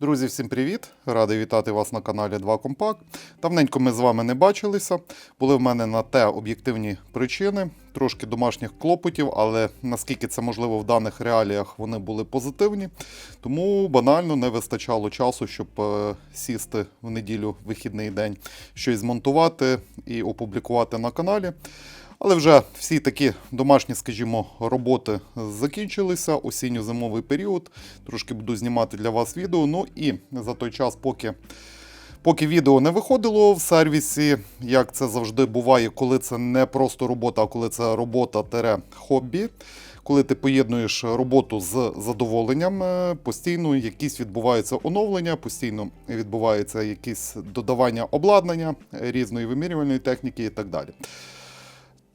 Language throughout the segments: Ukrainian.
Друзі, всім привіт! Радий вітати вас на каналі 2 Компакт. Давненько ми з вами не бачилися. Були в мене на те об'єктивні причини, трошки домашніх клопотів, але наскільки це можливо в даних реаліях, вони були позитивні. Тому банально не вистачало часу, щоб е, сісти в неділю вихідний день, щось змонтувати і опублікувати на каналі. Але вже всі такі домашні, скажімо, роботи закінчилися, осінньо-зимовий період. Трошки буду знімати для вас відео. Ну і за той час, поки, поки відео не виходило в сервісі, як це завжди буває, коли це не просто робота, а коли це робота-хобі. Коли ти поєднуєш роботу з задоволенням, е, постійно якісь відбуваються оновлення, постійно відбувається якісь додавання обладнання різної вимірювальної техніки і так далі.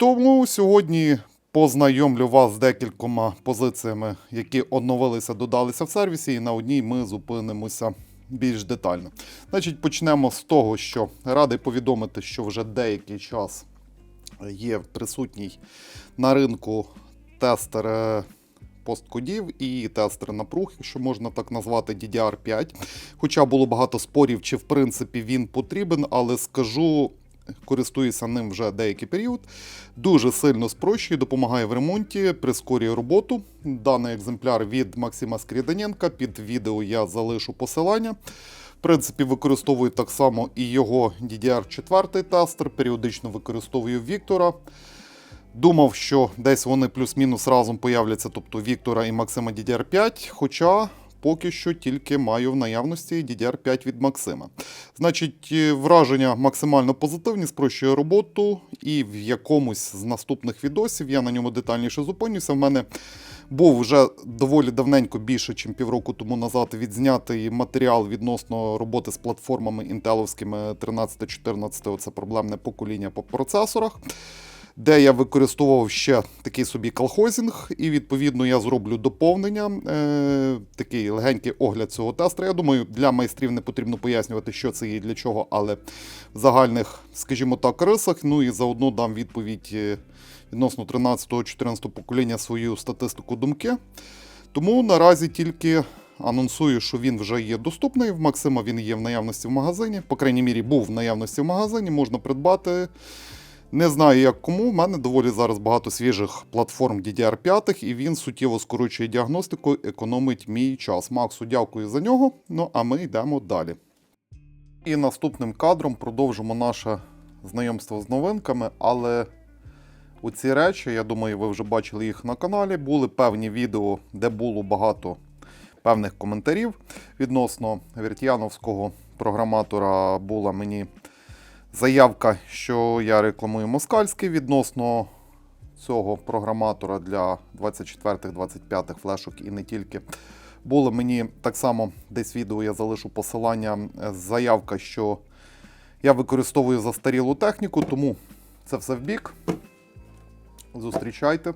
Тому сьогодні познайомлю вас з декількома позиціями, які оновилися, додалися в сервісі, і на одній ми зупинимося більш детально. Значить, почнемо з того, що радий повідомити, що вже деякий час є присутній на ринку тестер е, посткодів і тестер напруг, якщо можна так назвати DDR5. Хоча було багато спорів, чи в принципі він потрібен, але скажу користуюся ним вже деякий період. Дуже сильно спрощує, допомагає в ремонті, прискорює роботу. Даний екземпляр від Максима Скріданенка. Під відео я залишу посилання. В принципі, використовую так само і його DDR4 тестер, періодично використовую Віктора. Думав, що десь вони плюс-мінус разом появляться, тобто Віктора і Максима DDR5, хоча поки що тільки маю в наявності DDR5 від Максима. Значить, е, враження максимально позитивні, спрощує роботу, і в якомусь з наступних відосів я на ньому детальніше зупинюся. В мене був вже доволі давненько, більше, ніж півроку тому назад, відзнятий матеріал відносно роботи з платформами інтеловськими 13-14, це проблемне покоління по процесорах де я використовував ще такий собі колхозінг, і відповідно я зроблю доповнення, е, такий легенький огляд цього тестера. Я думаю, для майстрів не потрібно пояснювати, що це і для чого, але в загальних, скажімо так, рисах. Ну і заодно дам відповідь е, відносно 13-14 покоління свою статистику думки. Тому наразі тільки. Анонсую, що він вже є доступний. В Максима він є в наявності в магазині. По крайній мірі, був в наявності в магазині, можна придбати. Не знаю, як кому. У мене доволі зараз багато свіжих платформ DDR5, і він суттєво скорочує діагностику, економить мій час. Максу, дякую за нього. Ну а ми йдемо далі. І наступним кадром продовжимо наше знайомство з новинками, але у ці речі, я думаю, ви вже бачили їх на каналі. Були певні відео, де було багато певних коментарів відносно віртіановського програматора була мені заявка, що я рекламую москальський відносно цього програматора для 24-25 флешок і не тільки. Було мені так само десь відео, я залишу посилання. е, Заявка, що я використовую застарілу техніку, тому це все в бік. Зустрічайте.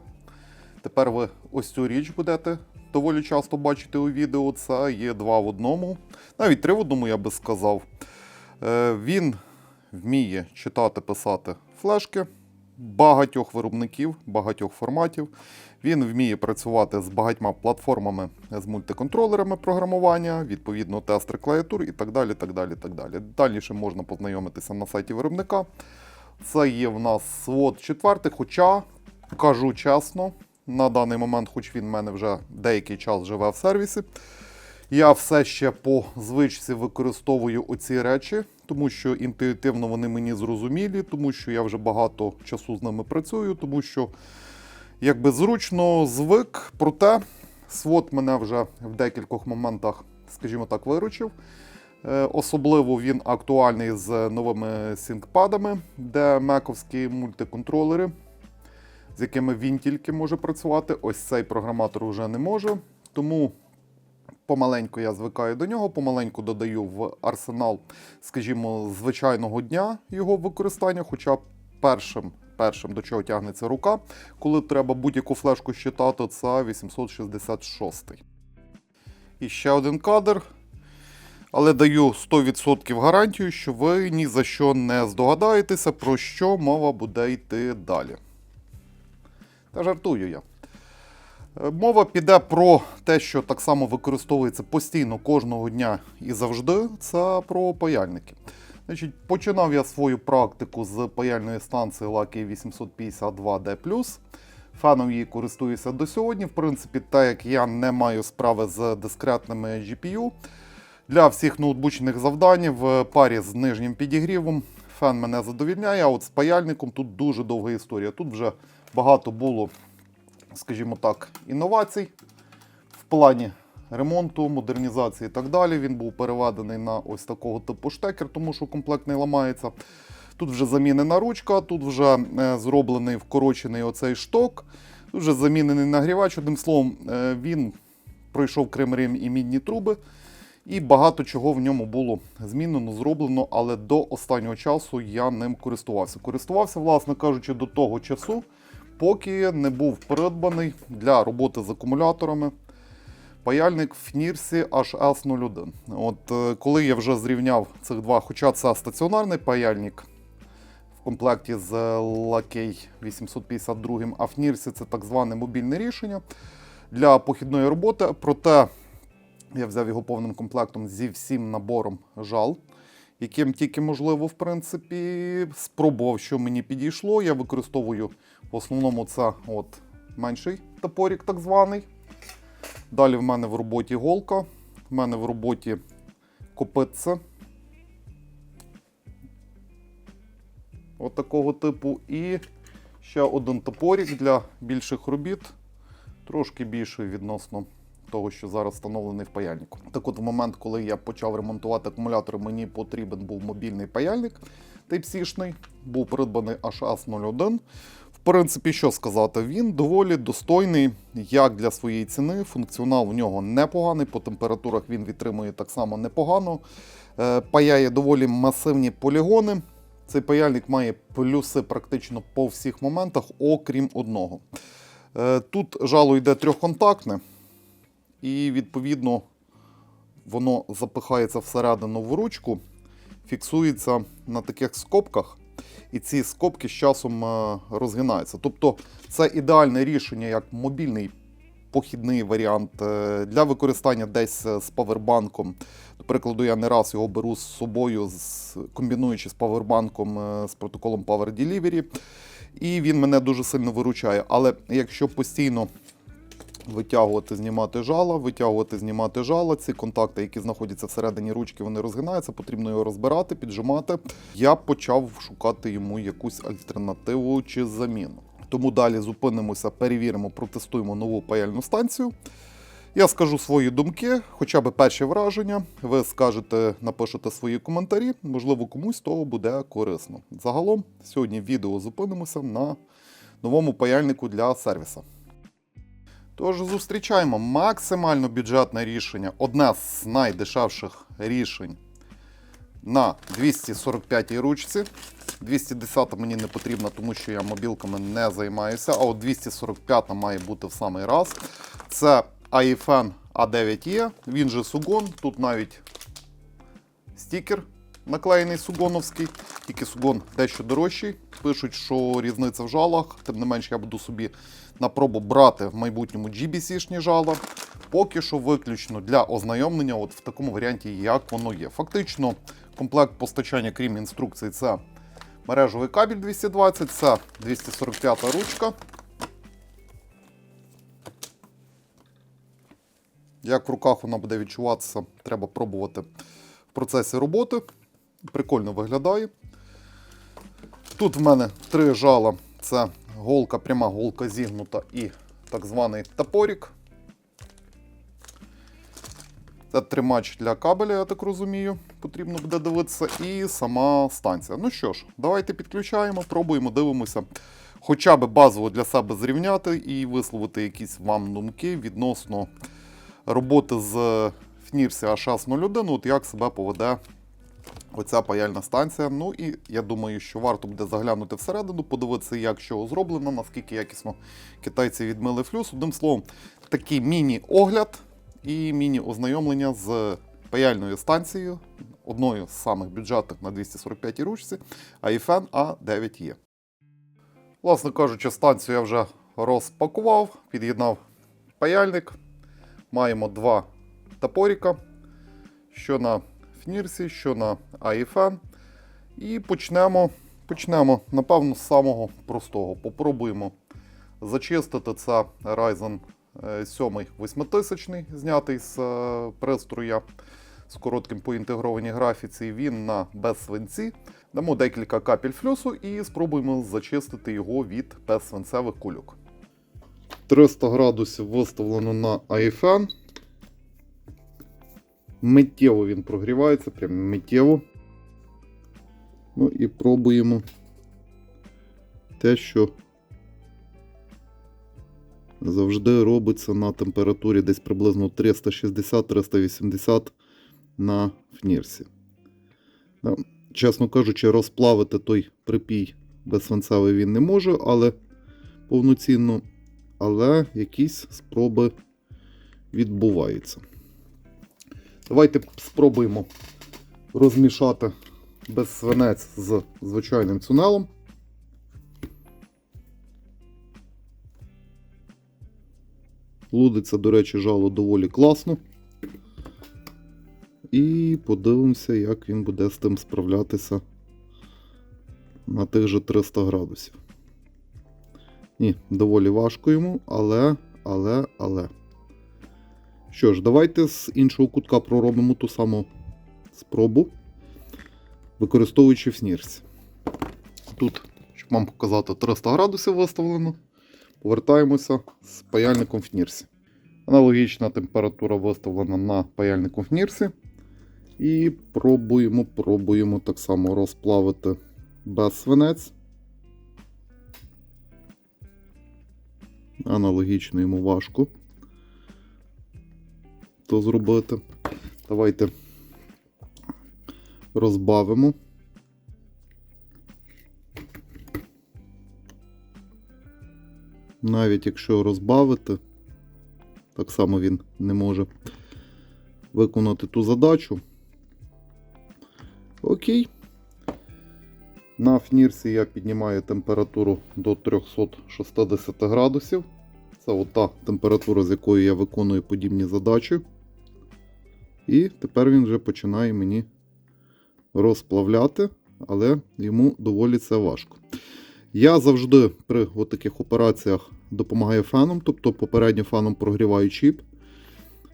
Тепер ви ось цю річ будете доволі часто бачити у відео. Це є два в одному, навіть три в одному, я би сказав. Е, Він вміє читати, писати флешки багатьох виробників, багатьох форматів. Він вміє працювати з багатьма платформами з мультиконтролерами програмування, відповідно, тестер клавіатур і так далі. так далі, так далі. Дальніше можна познайомитися на сайті виробника. Це є в нас свод 4, хоча, кажу чесно, на даний момент, хоч він в мене вже деякий час живе в сервісі, я все ще по звичці використовую оці речі, тому що інтуїтивно вони мені зрозумілі, тому що я вже багато часу з ними працюю, тому що якби зручно звик, проте свод мене вже в декількох моментах, скажімо так, виручив. Е, Особливо він актуальний з новими сінкпадами, де мековські мультиконтролери, з якими він тільки може працювати. Ось цей програматор вже не може. Тому помаленьку я звикаю до нього, помаленьку додаю в арсенал, скажімо, звичайного дня його використання. Хоча першим, першим до чого тягнеться рука, коли треба будь-яку флешку щитати, це 866. І ще один кадр. Але даю 100% гарантію, що ви ні за що не здогадаєтеся, про що мова буде йти далі. Та жартую я. Е, Мова піде про те, що так само використовується постійно кожного дня і завжди. Це про паяльники. Значить, починав я свою практику з паяльної станції Lucky 852D+. Феном її користуюся до сьогодні. В принципі, так як я не маю справи з дискретними GPU, для всіх ноутбучних завдань в парі з нижнім підігрівом фен мене задовільняє, а от з паяльником тут дуже довга історія. Тут вже багато було, скажімо так, інновацій в плані ремонту, модернізації і так далі. Він був переведений на ось такого типу штекер, тому що комплект не ламається. Тут вже замінена ручка, тут вже е, зроблений вкорочений оцей шток, тут вже замінений нагрівач. Одним словом, е, він пройшов Крим-Рим і мідні труби. І багато чого в ньому було змінено, зроблено, але до останнього часу я ним користувався. Користувався, власне кажучи, до того часу, поки не був придбаний для роботи з акумуляторами паяльник в Фнірсі HS01. От е, коли я вже зрівняв цих два, хоча це стаціонарний паяльник в комплекті з Лакей 852, а в Фнірсі це так зване мобільне рішення для похідної роботи. Проте я взяв його повним комплектом зі всім набором жал, яким тільки можливо, в принципі, спробував, що мені підійшло. Я використовую в основному це от менший топорик, так званий. Далі в мене в роботі голка, в мене в роботі копитце. От такого типу. І ще один топорик для більших робіт, трошки більший відносно того, що зараз встановлений в паяльнику. Так от в момент, коли я почав ремонтувати акумулятор, мені потрібен був мобільний паяльник Type-C-шний, був придбаний HS01. Принципі, що сказати, він доволі достойний, як для своєї ціни. Функціонал в нього непоганий, по температурах він відтримує так само непогано. Е, Паяє доволі масивні полігони. Цей паяльник має плюси практично по всіх моментах, окрім одного. Е, Тут жало йде трьохконтактне, і відповідно воно запихається всередину в ручку, фіксується на таких скобках, і ці скобки з часом е, розгинаються. Тобто це ідеальне рішення як мобільний похідний варіант е, для використання десь е, з павербанком. До прикладу, я не раз його беру з собою, комбінуючи з павербанком з протоколом Power Delivery. І він мене дуже сильно виручає. Але якщо постійно витягувати, знімати жала, витягувати, знімати жала. Ці контакти, які знаходяться всередині ручки, вони розгинаються, потрібно його розбирати, піджимати. Я почав шукати йому якусь альтернативу чи заміну. Тому далі зупинимося, перевіримо, протестуємо нову паяльну станцію. Я скажу свої думки, хоча б перші враження. Ви скажете, напишете свої коментарі. Можливо, комусь того буде корисно. Загалом, сьогодні в відео зупинимося на новому паяльнику для сервіса. Тож зустрічаємо максимально бюджетне рішення, одне з найдешевших рішень на 245-й ручці. 210 мені не потрібна, тому що я мобілками не займаюся. А от 245 має бути в самий раз. Це iFan A9E, він же Сугон. Тут навіть стікер наклеєний сугоновський, тільки сугон дещо дорожчий. Пишуть, що різниця в жалах. Тим не менш, я буду собі на пробу брати в майбутньому GBC-шні жала. Поки що виключно для ознайомлення, от в такому варіанті, як воно є. Фактично, комплект постачання, крім інструкції, це мережевий кабель 220, це 245 ручка. Як в руках вона буде відчуватися, треба пробувати в процесі роботи. Прикольно виглядає. Тут в мене три жала: це голка, пряма голка зігнута і так званий топорик. Це тримач для кабеля, я так розумію, потрібно буде дивитися. І сама станція. Ну що ж, давайте підключаємо, пробуємо, дивимося. Хоча б базово для себе зрівняти і висловити якісь вам думки відносно роботи з FNIRSI HS01, от як себе поведе оця паяльна станція. Ну і я думаю, що варто буде заглянути всередину, подивитися, як що зроблено, наскільки якісно китайці відмили флюс. Одним словом, такий міні-огляд і міні-ознайомлення з паяльною станцією, одною з самих бюджетних на 245 ручці, iFan A9E. Власне кажучи, станцію я вже розпакував, під'єднав паяльник. Маємо два топорика, що на фнірсі, що на AIFN. І почнемо, почнемо, напевно, з самого простого. Попробуємо зачистити це Ryzen е, 7 8000, знятий з е, пристроя з коротким по інтегрованій графіці. Він на безсвинці. Дамо декілька капель флюсу і спробуємо зачистити його від безсвинцевих кульок. 300 градусів виставлено на AIFN. Миттєво він прогрівається, прям миттєво. Ну і пробуємо те, що завжди робиться на температурі десь приблизно 360-380 на фнірсі. Чесно кажучи, розплавити той припій безсвинцевий він не може, але повноцінно, але якісь спроби відбуваються. Давайте спробуємо розмішати безсвинець з звичайним цунелом. Лудиться, до речі, жало доволі класно. І подивимося, як він буде з тим справлятися на тих же 300 градусів. Ні, доволі важко йому, але, але, але. Що ж, давайте з іншого кутка проробимо ту саму спробу, використовуючи снірці. Тут, щоб вам показати, 300 градусів виставлено. Повертаємося з паяльником в нірсі. Аналогічна температура виставлена на паяльнику в нірсі. І пробуємо, пробуємо так само розплавити без свинець. Аналогічно йому важко то зробити. Давайте розбавимо. Навіть якщо розбавити, так само він не може виконати ту задачу. Окей. На фнірсі я піднімаю температуру до 360 градусів. Це от та температура, з якою я виконую подібні задачі. І тепер він вже починає мені розплавляти, але йому доволі це важко. Я завжди при таких операціях допомагаю феном, тобто попередньо феном прогріваю чіп,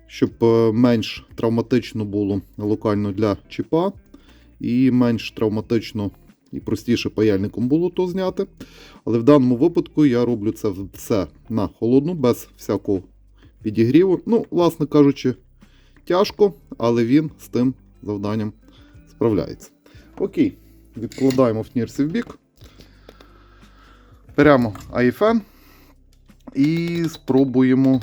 щоб е, менш травматично було локально для чіпа, і менш травматично і простіше паяльником було то зняти. Але в даному випадку я роблю це все на холодну, без всякого підігріву. Ну, власне кажучи, тяжко, але він з тим завданням справляється. Окей, відкладаємо в нірці в бік. Беремо AIFN і спробуємо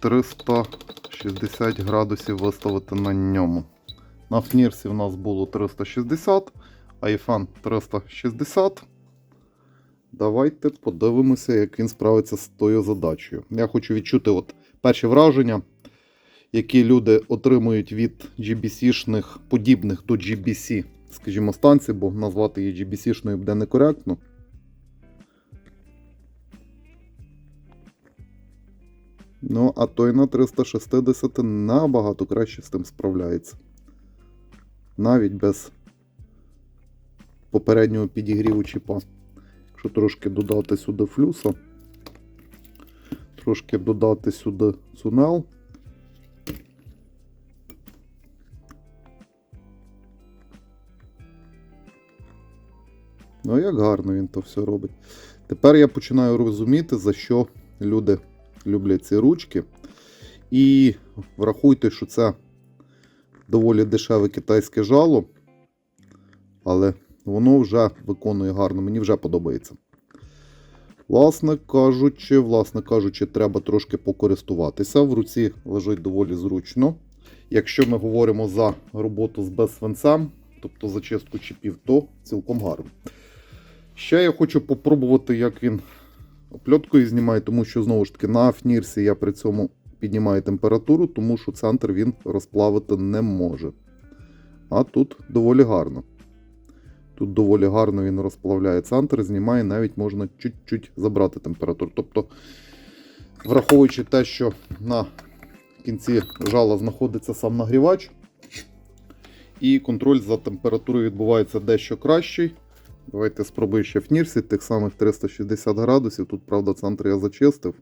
360 градусів виставити на ньому. На фнірсі в нас було 360, AIFN 360. Давайте подивимося, як він справиться з тою задачею. Я хочу відчути от перші враження, які люди отримують від GBC-шних, подібних до GBC, скажімо, станцій, бо назвати її GBC-шною буде некоректно. Ну, а той на 360 набагато краще з тим справляється. Навіть без попереднього підігріву чіпа. Якщо трошки додати сюди флюса, трошки додати сюди цунел. Ну, як гарно він то все робить. Тепер я починаю розуміти, за що люди люблять ці ручки. І врахуйте, що це доволі дешеве китайське жало, але воно вже виконує гарно, мені вже подобається. Власне кажучи, власне кажучи, треба трошки покористуватися. В руці лежить доволі зручно. Якщо ми говоримо за роботу з безсвинцем, тобто зачистку чіпів, то цілком гарно. Ще я хочу попробувати, як він опльоткою знімає, тому що знову ж таки на фнірсі я при цьому піднімаю температуру, тому що центр він розплавити не може. А тут доволі гарно. Тут доволі гарно він розплавляє центр, знімає, навіть можна чуть-чуть забрати температуру. Тобто, враховуючи те, що на кінці жала знаходиться сам нагрівач, і контроль за температурою відбувається дещо кращий. Давайте спробую ще в Нірсі тих самих 360 градусів. Тут, правда, центр я зачистив.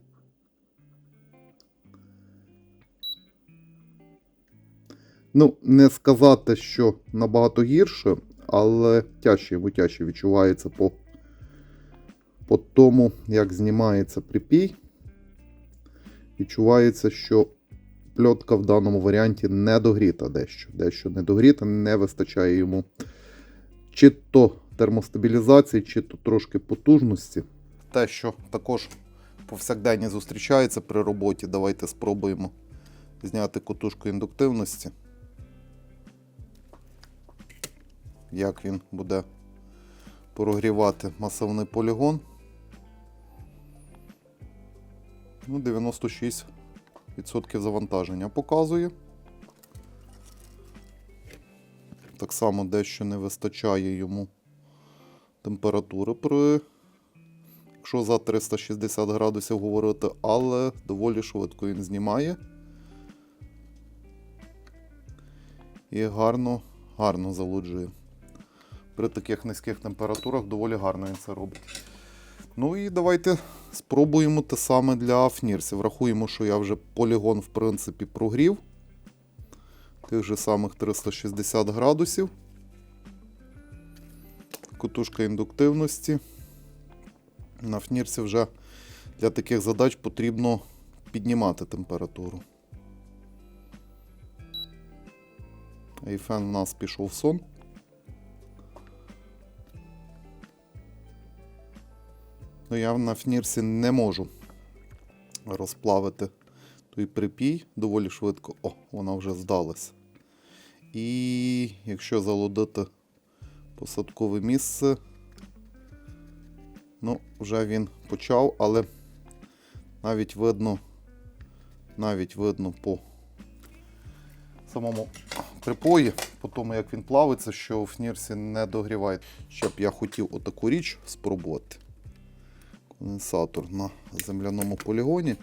Ну, не сказати, що набагато гірше, але тяжче йому тяжче відчувається по, по тому, як знімається припій. Відчувається, що пльотка в даному варіанті не догріта дещо. Дещо не догріта, не вистачає йому чи то термостабілізації, чи то трошки потужності. Те, що також повсякденні зустрічається при роботі, давайте спробуємо зняти котушку індуктивності. Як він буде прогрівати масивний полігон. Ну, 96% завантаження показує. Так само дещо не вистачає йому температури при, якщо за 360 градусів говорити, але доволі швидко він знімає. І гарно, гарно залуджує. При таких низьких температурах доволі гарно він це робить. Ну і давайте спробуємо те саме для фнірсів. Врахуємо, що я вже полігон, в принципі, прогрів. Тих же самих 360 градусів. Кутушка індуктивності. На фнірсі вже для таких задач потрібно піднімати температуру. І фен у нас пішов в сон. Ну, я на фнірсі не можу розплавити той припій доволі швидко. О, вона вже здалась. І якщо залудити посадкове місце, ну, вже він почав, але навіть видно, навіть видно по самому припої, по тому як він плавиться, що в фнірсі не догріває. Ще б я хотів отаку річ спробувати. Конденсатор на земляному полігоні.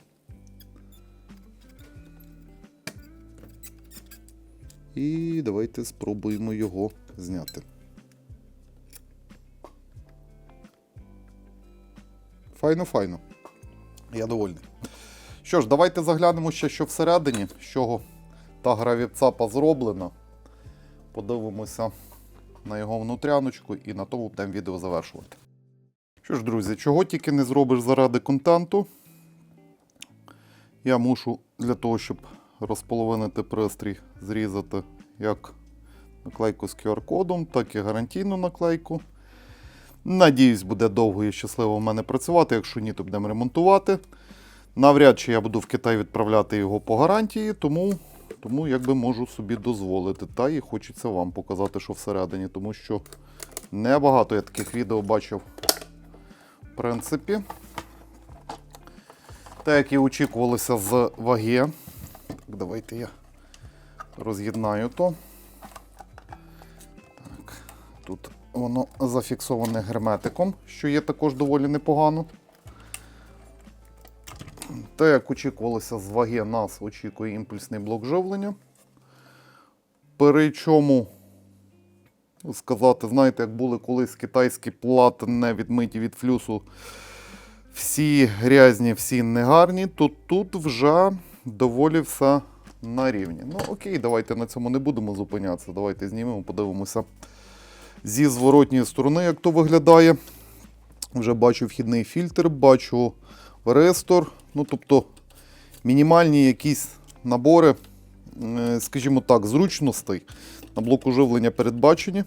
І давайте спробуємо його зняти. Файно, файно. Я довольний. Що ж, давайте заглянемо ще, що всередині, з чого та гравіцапа зроблена. Подивимося на його внутряночку і на тому будемо відео завершувати. Що ж, друзі, чого тільки не зробиш заради контенту. Я мушу для того, щоб розполовинити пристрій, зрізати як наклейку з QR-кодом, так і гарантійну наклейку. Надіюсь, буде довго і щасливо в мене працювати. Якщо ні, то будемо ремонтувати. Навряд чи я буду в Китай відправляти його по гарантії, тому, тому якби можу собі дозволити. Та і хочеться вам показати, що всередині, тому що небагато я таких відео бачив. Принципі, так як і очікувалося з ваги. Так, давайте я роз'єднаю то. Так, тут воно зафіксоване герметиком, що є також доволі непогано. Те, як очікувалося з ваги, нас очікує імпульсний блок живлення. Причому, сказати, знаєте, як були колись китайські плати не відмиті від флюсу, всі грязні, всі негарні, то тут вже доволі все на рівні. Ну, окей, давайте на цьому не будемо зупинятися. Давайте знімемо, подивимося зі зворотньої сторони, як то виглядає. Вже бачу вхідний фільтр, бачу рестор. Ну, тобто мінімальні якісь набори, скажімо так, зручностей на блоку живлення передбачені.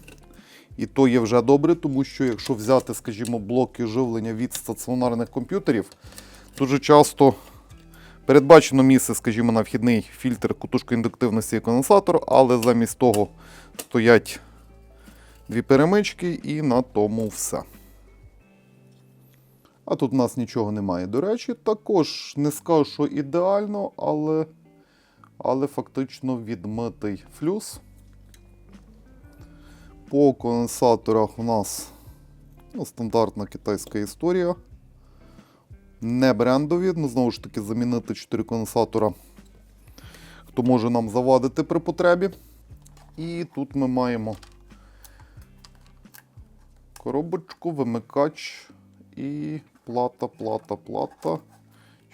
І то є вже добре, тому що якщо взяти, скажімо, блоки живлення від стаціонарних комп'ютерів, дуже часто передбачено місце, скажімо, на вхідний фільтр кутушка індуктивності і конденсатор, але замість того стоять дві перемички і на тому все. А тут у нас нічого немає. До речі, також не скажу, що ідеально, але, але фактично відмитий флюс. По конденсаторах у нас ну, стандартна китайська історія. Не брендові, ну знову ж таки, замінити 4 конденсатора, хто може нам завадити при потребі. І тут ми маємо коробочку, вимикач і плата, плата, плата.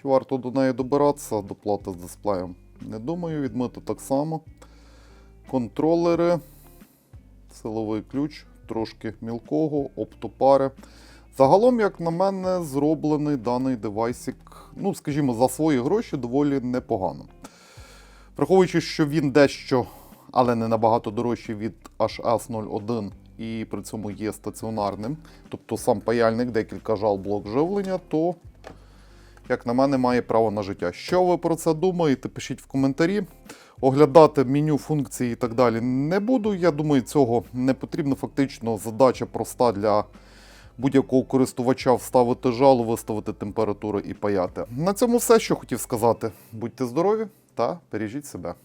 Чи варто до неї добиратися до плати з дисплеєм? Не думаю, відмити так само. Контролери, силовий ключ, трошки мілкого, оптопари. Загалом, як на мене, зроблений даний девайсик, ну, скажімо, за свої гроші доволі непогано. Враховуючи, що він дещо, але не набагато дорожчий від HS01 і при цьому є стаціонарним, тобто сам паяльник, декілька жал блок живлення, то, як на мене, має право на життя. Що ви про це думаєте? Пишіть в коментарі. Оглядати меню функції і так далі не буду. Я думаю, цього не потрібно. Фактично, задача проста для будь-якого користувача вставити жалу, виставити температуру і паяти. На цьому все, що хотів сказати. Будьте здорові та бережіть себе.